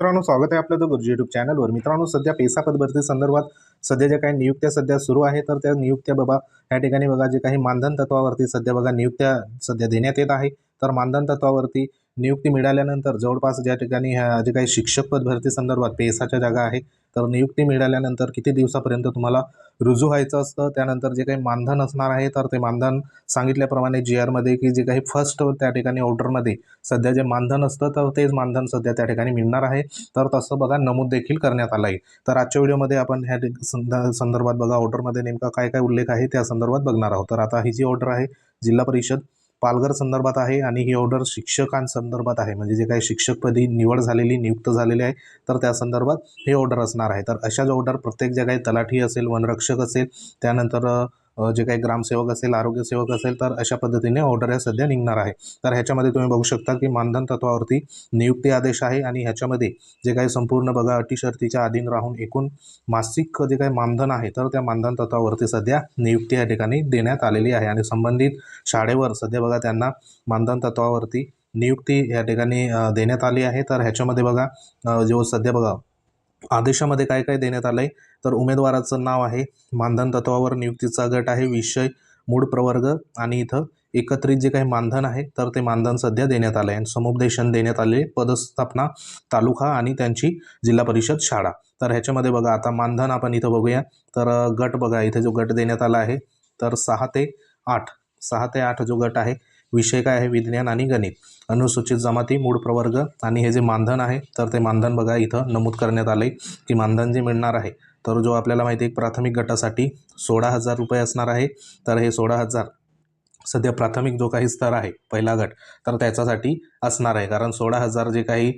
मित्रांनो स्वागत आहे आपलं द गुरुजी युट्यूब चॅनलवर मित्रांनो सध्या पेसा पदभरती संदर्भात सध्या ज्या काही नियुक्त्या सध्या सुरू आहे तर त्या नियुक्त्या बाबा या ठिकाणी बघा जे काही मानधन तत्वावरती सध्या बघा नियुक्त्या सध्या देण्यात येत आहे. तर मानधन तत्वावरती नियुक्ती मिळाल्यानंतर जवळपास ज्या ठिकाणी ह्या जे काही शिक्षक पद भरती संदर्भात पेसाच्या जागा आहे तर नियुक्ती मिळाल्यानंतर किती दिवसापर्यंत तुम्हाला रुजू व्हायचं असतं? त्यानंतर जे काही मानधन असणार आहे तर ते मानधन सांगितल्याप्रमाणे जी आरमध्ये की जे काही फर्स्ट त्या ठिकाणी ऑर्डरमध्ये सध्या जे मानधन असतं तर तेच मानधन सध्या त्या ठिकाणी मिळणार आहे. तर तसं बघा नमूद देखील करण्यात आलं आहे. तर आजच्या व्हिडिओमध्ये आपण ह्या ठिक- संदर्भात बघा ऑर्डरमध्ये नेमका काय काय उल्लेख आहे त्या संदर्भात बघणार आहोत. तर आता ही जी ऑर्डर आहे जिल्हा परिषद पालघर संदर्भात आहे आणि ही ऑर्डर शिक्षकांसंदर्भात आहे. म्हणजे जे काही शिक्षकपदी निवड झालेली नियुक्त झालेली आहे तर त्या संदर्भात हे ऑर्डर असणार आहे. तर अशाच ऑर्डर प्रत्येक ज्या काही तलाठी असेल वनरक्षक असेल त्यानंतर जे काही ग्रामसेवक असेल आरोग्यसेवक असेल तर अशा पद्धतीने ऑर्डर या सध्या निघणार आहे. तर ह्याच्यामध्ये तुम्ही बघू शकता की मानधन तत्वावरती नियुक्ती आदेश आहे आणि ह्याच्यामध्ये जे काही संपूर्ण बघा अटी शर्तीच्या अधीन राहून एकूण मासिक जे काही मानधन आहे तर त्या मानधन तत्वावरती सध्या नियुक्ती या ठिकाणी देण्यात आलेली आहे. आणि संबंधित शाळेवर सध्या बघा त्यांना मानधन तत्वावरती नियुक्ती या ठिकाणी देण्यात आली आहे. तर ह्याच्यामध्ये बघा जो सध्या बघा आदेशामध्ये काय काय देण्यात आलं आहे तर उमेदवाराचं नाव आहे मानधन तत्वावर नियुक्तीचा गट आहे विषय मूळ प्रवर्ग आणि इथं एकत्रित जे काही मानधन आहे तर ते मानधन सध्या देण्यात आलं आहे आणि समुपदेशन देण्यात आले पदस्थापना तालुका आणि त्यांची जिल्हा परिषद शाळा. तर ह्याच्यामध्ये बघा आता मानधन आपण इथं बघूया. तर गट बघा इथे जो गट देण्यात आला आहे तर सहा ते आठ सहा ते आठ जो गट आहे विषय काय आहे? विज्ञान आणि गणित. अनुसूचित जमाती मूळ प्रवर्ग आणि हे जे मानधन आहे तर ते मानधन बघा इथं नमूद करण्यात आले की मानधन जे मिळणार आहे तर जो आपल्याला माहिती आहे प्राथमिक गटासाठी सोळा हजार रुपये असणार आहे. तर हे सोळा हजार सध्या प्राथमिक जो काही स्तर आहे पहिला गट तर त्याच्यासाठी असणार आहे. कारण सोळा हजार जे काही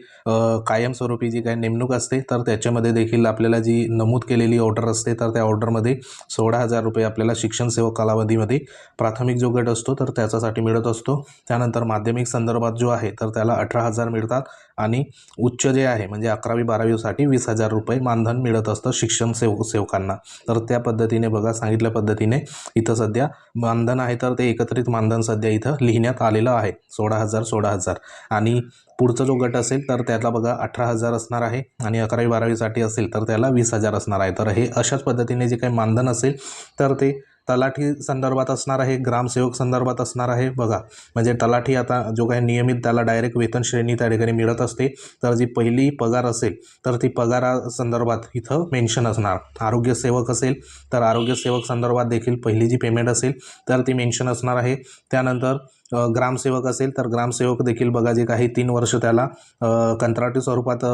कायमस्वरूपी जी काही नेमणूक असते तर त्याच्यामध्ये देखील आपल्याला जी नमूद केलेली ऑर्डर असते तर त्या ऑर्डरमध्ये सोळा हजार रुपये आपल्याला शिक्षण सेवक कालावधीमध्ये प्राथमिक जो गट असतो तर त्याच्यासाठी मिळत असतो. त्यानंतर माध्यमिक संदर्भात जो आहे तर त्याला अठरा हजार मिळतात आणि उच्च जे आहे म्हणजे अकरावी बारावीसाठी वीस हजार रुपये मानधन मिळत असतं शिक्षण सेव सेवकांना. तर त्या पद्धतीने बघा सांगितल्या पद्धतीने इथं सध्या मानधन आहे तर ते एकत्रित मानधन सध्या इथं लिहिण्यात आलेलं आहे. सोळा हजार सोळा हजार. आणि पुढचा जो गट असेल तर त्याला बघा अठरा हजार असणार आहे आणि अकरावी बारावीसाठी असेल तर त्याला वीस हजार असणार आहे. तर हे अशाच पद्धतीने जे काही मानधन असेल तर ते तलाठी संदर्भात असणार आहे ग्रामसेवक संदर्भात असणार आहे. बघा म्हणजे तलाठी आता जो काही नियमित त्याला डायरेक्ट वेतन श्रेणी त्या ठिकाणी मिळत असते तर जी पहिली पगार असेल तर ती पगारा संदर्भात इथं मेन्शन असणार. आरोग्यसेवक असेल तर आरोग्यसेवक संदर्भात देखील पहिली जी पेमेंट असेल तर ती मेन्शन असणार आहे. त्यानंतर ग्रामसेवक असेल तर ग्रामसेवक देखील बघा जे काही तीन वर्ष त्याला कंत्राटी स्वरूपात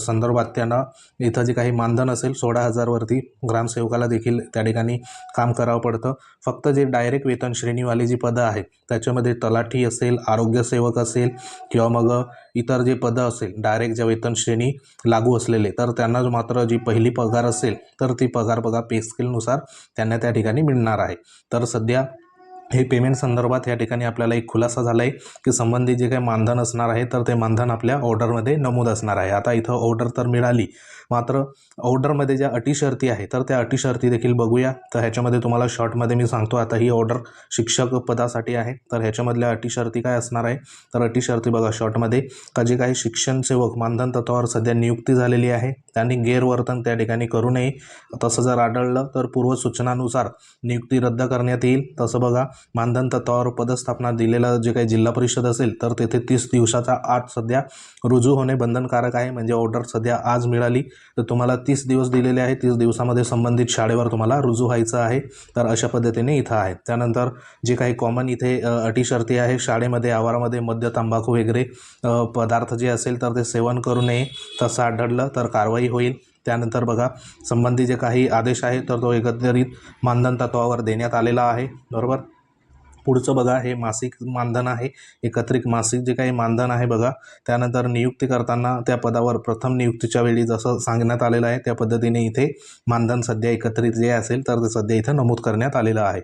संदर्भात त्यांना इथं जे काही मानधन असेल सोळा हजारवरती ग्रामसेवकाला देखील त्या ठिकाणी काम करावं पडतं. फक्त जे डायरेक्ट वेतन श्रेणीवाली जी पदं आहेत त्याच्यामध्ये तलाठी असेल आरोग्यसेवक असेल किंवा मग इतर जे पदं असेल डायरेक्ट ज्या वेतन श्रेणी लागू असलेले तर त्यांना मात्र जी पहिली पगार असेल तर ती पगार बघा पे स्केलनुसार त्यांना त्या ठिकाणी मिळणार आहे. तर सध्या हे पेमेंट संदर्भात या ठिकाणी आपल्याला एक खुलासा झाला आहे की संबंधित जे काही मानधन असणार आहे तर ते मानधन आपल्या ऑर्डरमध्ये नमूद असणार आहे. आता इथं ऑर्डर तर मिळाली मात्र ऑर्डरमध्ये ज्या अटी शर्ती आहे तर त्या अटी शर्ती देखील बघूया. तर ह्याच्यामध्ये तुम्हाला शॉर्टमध्ये मी सांगतो आता ही ऑर्डर शिक्षक पदासाठी आहे. तर ह्याच्यामधल्या अटी शर्ती काय असणार आहे? तर अटी शर्ती बघा शॉर्टमध्ये का जे काही शिक्षण सेवक मानधन तत्वावर सध्या नियुक्ती झालेली आहे त्यांनी गैरवर्तन त्या ठिकाणी करू नये. तसं जर आढळलं तर पूर्वसूचनानुसार नियुक्ती रद्द करण्यात येईल. तसं बघा मानधन तत्वावर पदस्थापना दिलेलं जे काही जिल्हा परिषद असेल तर तेथे तीस दिवसाचा आत सध्या रुजू होणे बंधनकारक आहे. म्हणजे ऑर्डर सध्या आज मिळाली. तर तुम्हाला तीस दिवस दिलेले आहे तीस दिवसामध्ये संबंधित शाळेवर तुम्हाला रुजू व्हायचं आहे. तर अशा पद्धतीने इथं आहे त्यानंतर जे काही कॉमन इथे अटी शर्ती आहे शाळेमध्ये आवारामध्ये मद्य तंबाखू वगैरे पदार्थ जे असेल तर ते सेवन करू नये. तसं आढळलं तर कारवाई होईल. त्यानंतर बघा संबंधी जे काही आदेश आहे तर तो एकत्रित मानधन तत्वावर देण्यात आलेला आहे. बरोबर? पुढचं बघा हे मासिक मानधन आहे. एकत्रित मासिक जे काही मानधन आहे बघा त्यानंतर नियुक्ती करताना त्या पदावर प्रथम नियुक्तीच्या वेळी जसं सांगण्यात आलेलं आहे त्या पद्धतीने इथे मानधन सध्या एकत्रित जे असेल तर ते सध्या इथं नमूद करण्यात आलेलं आहे.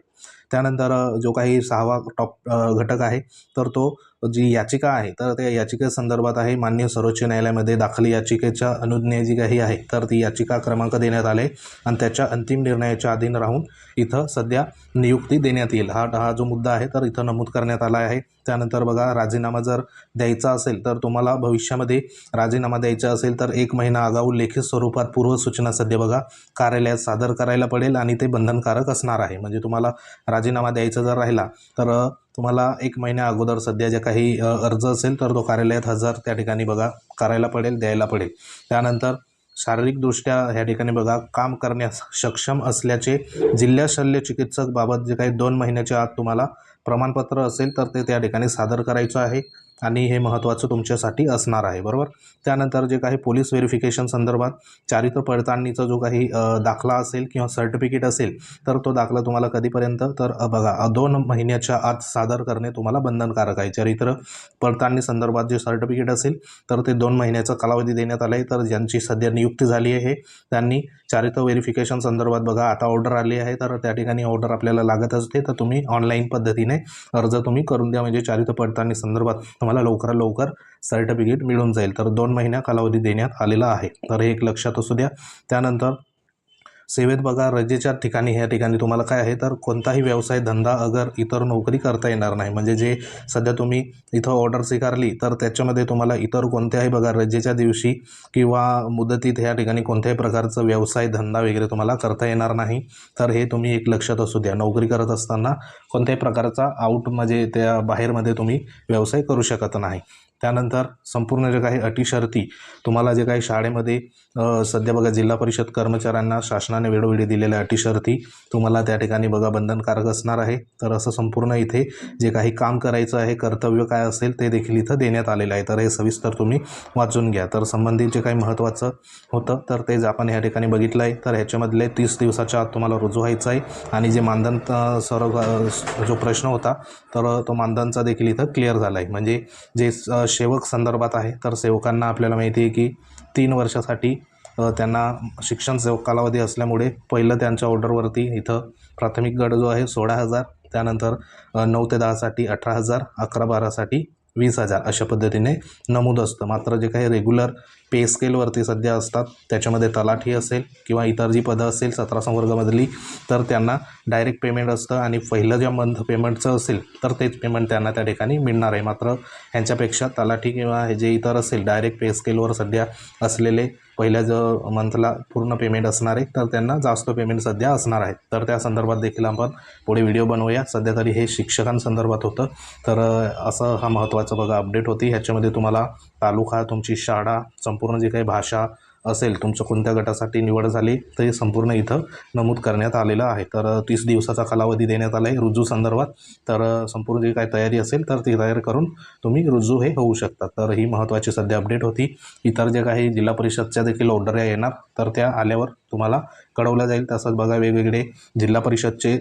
त्यानंतर जो काही सहावा टॉप घटक आहे तर तो जी याचिका आहे तर त्या याचिकेसंदर्भात आहे मान्य सर्वोच्च न्यायालयामध्ये दाखल याचिकेच्या अनुज्ञा जी काही आहे तर ती याचिका क्रमांक देण्यात आले आणि त्याच्या अंतिम निर्णयाच्या अधीन राहून इथं सध्या नियुक्ती देण्यात येईल. हा हा जो मुद्दा आहे तर इथं नमूद करण्यात आला आहे. त्यानंतर बघा राजीनामा जर द्यायचा असेल तर तुम्हाला भविष्यामध्ये राजीनामा द्यायचा असेल तर एक महिना आगाऊ लेखी स्वरूपात पूर्वसूचना सध्या बघा कार्यालयात सादर करायला पडेल आणि ते बंधनकारक असणार आहे. म्हणजे तुम्हाला राजीनामा द्यायचा जर राहिला तर तुम्हाला एक महिन्या अगोदर सध्या जे काही अर्ज असेल तर तो कार्यालयात हजर त्या ठिकाणी बघा करायला पडेल द्यायला पडेल. त्यानंतर शारीरिकदृष्ट्या ह्या ठिकाणी बघा काम करण्यास सक्षम असल्याचे जिल्हा शल्य चिकित्सक बाबत जे काही दोन महिन्याच्या आत तुम्हाला प्रमाणपत्र असेल तर ते त्या ठिकाणी सादर करायचं आहे. आणि हे महत्त्वाचं तुमच्यासाठी असणार आहे बरोबर? त्यानंतर जे काही पोलीस व्हेरिफिकेशन संदर्भात चारित्र पडताळणीचा जो काही दाखला असेल किंवा सर्टिफिकेट असेल तर तो दाखला तुम्हाला कधीपर्यंत? तर बघा दोन महिन्याच्या आत सादर करणे तुम्हाला बंधनकारक आहे. चारित्र पडताळणी संदर्भात जे सर्टिफिकेट असेल तर ते दोन महिन्याचा कालावधी देण्यात आला आहे तर ज्यांची सध्या नियुक्ती झाली आहे त्यांनी चारित्र व्हेरिफिकेशन संदर्भात बघा आता ऑर्डर आली आहे. तर त्या ठिकाणी ऑर्डर आपल्याला लागत असते. तर तुम्ही ऑनलाईन पद्धतीने अर्ज तुम्ही करून द्या. म्हणजे चारित्र पडताळणी संदर्भात तुम्हाला लवकरात लवकर सर्टिफिकेट मिळून जाईल. तर दोन महिन्या कालावधी देण्यात आलेला आहे. तर हे एक लक्षात असू द्या. त्यानंतर सेवेत बघा रजेच्या ठिकाणी ह्या ठिकाणी तुम्हाला काय आहे? तर कोणताही व्यवसाय धंदा अगर इतर नोकरी करता येणार नाही. म्हणजे जे सध्या तुम्ही इथं ऑर्डर स्वीकारली तर त्याच्यामध्ये तुम्हाला इतर कोणत्याही बघा रजेच्या दिवशी किंवा मुदतीत ह्या ठिकाणी कोणत्याही प्रकारचं व्यवसाय धंदा वगैरे तुम्हाला करता येणार नाही. तर हे तुम्ही एक लक्षात असू द्या. नोकरी करत असताना कोणत्याही प्रकारचा आउट म्हणजे त्या बाहेरमध्ये तुम्ही व्यवसाय करू शकत नाही. त्यानंतर संपूर्ण जे काही अटी शर्ती तुम्हाला जे काही शाळेमध्ये सध्या बघा जिल्हा परिषद कर्मचाऱ्यांना शासनाने वेळोवेळी दिलेल्या अटी शर्ती तुम्हाला त्या ठिकाणी बघा बंधनकारक असणार आहे. तर असं संपूर्ण इथे जे काही काम करायचं आहे कर्तव्य काय असेल ते देखील इथं देण्यात आलेलं आहे. तर हे सविस्तर तुम्ही वाचून घ्या. तर संबंधित जे काही महत्त्वाचं होतं तर तेच आपण या ठिकाणी बघितलं आहे. तर ह्याच्यामधले तीस दिवसाच्या आत तुम्हाला रुजू व्हायचं आहे. आणि जे मानधन अ, सर्व जो प्रश्न होता तर तो मानधनचा देखील इथं क्लिअर झाला आहे. म्हणजे जे सेवक संदर्भात आहे तर सेवकांना आपल्याला माहिती आहे की तीन वर्षासाठी त्यांना शिक्षण सेवक कालावधी असल्यामुळे पहिलं त्यांच्या ऑर्डरवरती इथं प्राथमिक गट जो आहे सोळा हजार त्यानंतर नऊ ते दहासाठी अठरा हजार अकरा बारासाठी वीस हजार अशा पद्धतीने नमूद असतं. मात्र जे काही रेग्युलर पे स्केलवरती सध्या असतात त्याच्यामध्ये तलाठी असेल किंवा इतर जी पदं असेल सतरा संवर्गामधली तर त्यांना डायरेक्ट पेमेंट असतं आणि पहिलं ज्या मंथ पेमेंटचं असेल तर तेच पेमेंट त्यांना त्या ठिकाणी मिळणार आहे. मात्र ह्यांच्यापेक्षा तलाठी किंवा हे जे इतर असेल डायरेक्ट पे स्केलवर सध्या असलेले पहिल्या ज मंथला पूर्ण पेमेंट असणार आहे तर त्यांना जास्त पेमेंट सध्या असणार आहे. तर त्या संदर्भात देखील आपण पुढे व्हिडिओ बनवूया. सध्या तरी हे शिक्षकांसंदर्भात होतं. तर असं हा महत्त्वाचं बघा अपडेट होती. ह्याच्यामध्ये तुम्हाला तालुका तुमची शाळा संपूर्ण जी काही भाषा असेल तुमचं कोणत्या गटासाठी निवड झाली ते संपूर्ण इथं नमूद करण्यात आलेलं आहे. तर तीस दिवसाचा कालावधी देण्यात आला आहे रुजू संदर्भात. तर संपूर्ण जी काही तयारी असेल तर ती तयार करून तुम्ही रुजू हे होऊ शकता. तर ही महत्त्वाची सध्या अपडेट होती. इतर जे काही जिल्हा परिषदच्या देखील ऑर्डर येणार तर त्या आल्यावर तुम्हाला कळवलं जाईल. तसंच बघा वेगवेगळे जिल्हा परिषदचे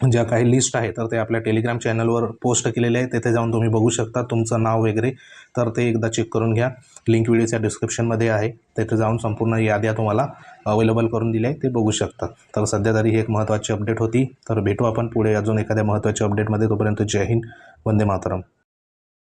ज्या काही लिस्ट आहे तर ते आपल्या टेलिग्राम चॅनलवर पोस्ट केलेले आहे तेथे जाऊन तुम्ही बघू शकता तुमचं नाव वगैरे. तर ते एकदा चेक करून घ्या. लिंक व्हिडिओच्या डिस्क्रिप्शनमध्ये आहे. तेथे जाऊन संपूर्ण याद्या तुम्हाला अवेलेबल करून दिल्या आहे ते बघू शकता. तर सध्या तरी ही एक महत्त्वाची अपडेट होती. तर भेटू आपण पुढे अजून एखाद्या महत्त्वाच्या अपडेटमध्ये तोपर्यंत जय हिंद. वंदे मातरम.